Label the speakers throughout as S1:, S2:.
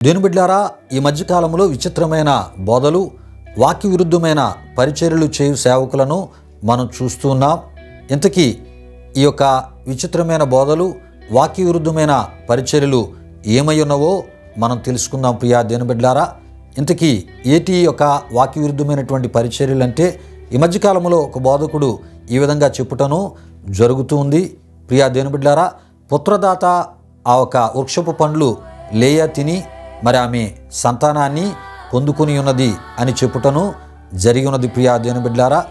S1: దేనిబిడ్లారా ఈ మధ్యకాలంలో విచిత్రమైన బోధలు వాక్య విరుద్ధమైన పరిచర్యలు చేయు సేవకులను మనం చూస్తున్నాం ఇంతకీ ఈ యొక్క విచిత్రమైన బోధలు వాక్య విరుద్ధమైన పరిచర్యలు ఏమై ఉన్నవో మనం తెలుసుకుందాం ప్రియా దేనిబిడ్లారా ఇంతకీ ఏటి యొక్క వాక్య విరుద్ధమైనటువంటి పరిచర్యలు అంటే ఈ మధ్యకాలంలో ఒక బోధకుడు ఈ విధంగా చెప్పుటను జరుగుతూ ఉంది. ప్రియా దేనిబిడ్లారా పుత్రదాత ఆ ఒక వృక్షపు పండ్లు లేయ తిని మరి ఆమె సంతానాన్ని పొందుకుని ఉన్నది అని చెప్పుటను జరిగి ఉన్నది ప్రియా దేవుని బిడ్డారా.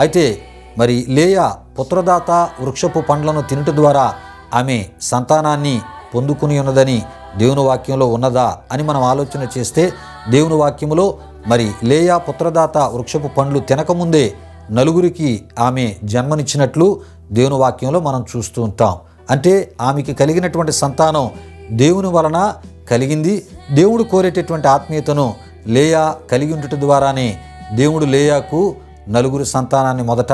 S1: అయితే మరి లేయా పుత్రదాత వృక్షపు పండ్లను తినుట ద్వారా ఆమె సంతానాన్ని పొందుకుని ఉన్నదని దేవుని వాక్యంలో ఉన్నదా అని మనం ఆలోచన చేస్తే దేవుని వాక్యములో మరి లేయా పుత్రదాత వృక్షపు పండ్లు తినకముందే నలుగురికి ఆమె జన్మనిచ్చినట్లు దేవుని వాక్యంలో మనం చూస్తూ ఉంటాం. అంటే ఆమెకి కలిగినటువంటి సంతానం దేవుని వలన కలిగింది. దేవుడు కోరేటటువంటి ఆత్మీయతను లేయా కలిగి ఉండటం ద్వారానే దేవుడు లేయాకు నలుగురు సంతానాన్ని మొదట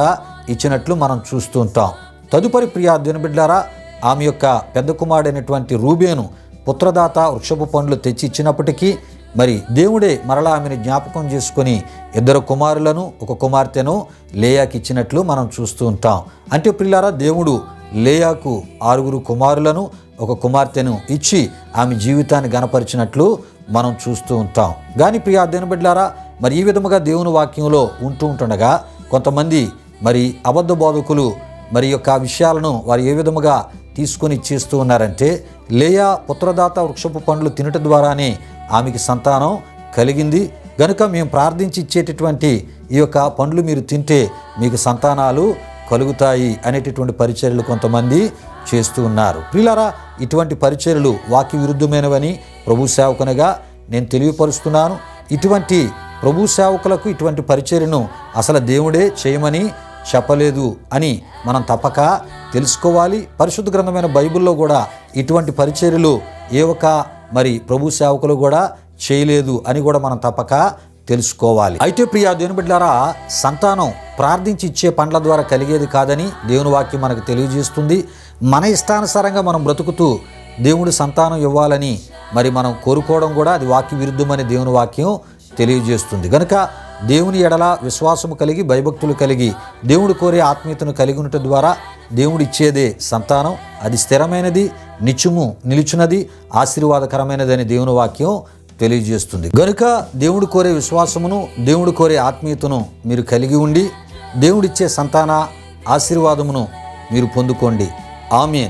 S1: ఇచ్చినట్లు మనం చూస్తూ ఉంటాం. తదుపరి ప్రియా దినబిడ్లారా ఆమె యొక్క పెద్ద కుమారుడైనటువంటి రూబేను పుత్రదాత వృక్షపు పండ్లు తెచ్చి ఇచ్చినప్పటికీ మరి దేవుడే మరలా ఆమెను జ్ఞాపకం చేసుకొని ఇద్దరు కుమారులను ఒక కుమార్తెను లేయాకి ఇచ్చినట్లు మనం చూస్తూ ఉంటాం. అంటే ప్రిల్లారా దేవుడు లేయాకు ఆరుగురు కుమారులను ఒక కుమార్తెను ఇచ్చి ఆమె జీవితాన్ని గనపరిచినట్లు మనం చూస్తూ ఉంటాం. కానీ ప్రియా బిడ్డారా మరి ఈ విధముగా దేవుని వాక్యంలో ఉంటూ ఉంటుండగా కొంతమంది మరి అబద్ధ బోధకులు మరి యొక్క విషయాలను వారు ఏ విధముగా తీసుకొని చేస్తూ ఉన్నారంటే లేయా పుత్రదాత వృక్షపు పండ్లు తినట ద్వారానే ఆమెకి సంతానం కలిగింది. గనుక మేము ప్రార్థించి ఇచ్చేటటువంటి ఈ యొక్క పండ్లు మీరు తింటే మీకు సంతానాలు కలుగుతాయి అనేటటువంటి పరిచర్యలు కొంతమంది చేస్తూ ఉన్నారు. ప్రిలారా ఇటువంటి పరిచర్యలు వాక్య విరుద్ధమైనవని ప్రభు సేవకునిగా నేను తెలియపరుస్తున్నాను. ఇటువంటి ప్రభు సేవకులకు ఇటువంటి పరిచర్యను అసలు దేవుడే చేయమని చెప్పలేదు అని మనం తప్పక తెలుసుకోవాలి. పరిశుద్ధ గ్రంథమైన బైబిల్లో కూడా ఇటువంటి పరిచర్యలు ఏ ఒక మరి ప్రభు సేవకులు కూడా చేయలేదు అని కూడా మనం తప్పక తెలుసుకోవాలి. అయితే ప్రియా దేవుని బిడ్డారా సంతానం ప్రార్థించి ఇచ్చే పండ్ల ద్వారా కలిగేది కాదని దేవుని వాక్యం మనకు తెలియజేస్తుంది. మన ఇష్టానుసారంగా మనం బ్రతుకుతూ దేవుడు సంతానం ఇవ్వాలని మరి మనం కోరుకోవడం కూడా అది వాక్య విరుద్ధమని దేవుని వాక్యం తెలియజేస్తుంది. కనుక దేవుని ఎడల విశ్వాసము కలిగి భయభక్తులు కలిగి దేవుడు కోరే ఆత్మీయతను కలిగి ఉండటం ద్వారా దేవుడు ఇచ్చేదే సంతానం. అది స్థిరమైనది నిత్యము నిలిచినది ఆశీర్వాదకరమైనదని దేవుని వాక్యం తెలియజేస్తుంది. గనుక దేవుడు కోరే విశ్వాసమును దేవుడు కోరే ఆత్మీయతను మీరు కలిగి ఉండి దేవుడిచ్చే సంతాన ఆశీర్వాదమును మీరు పొందుకోండి. ఆమెన్.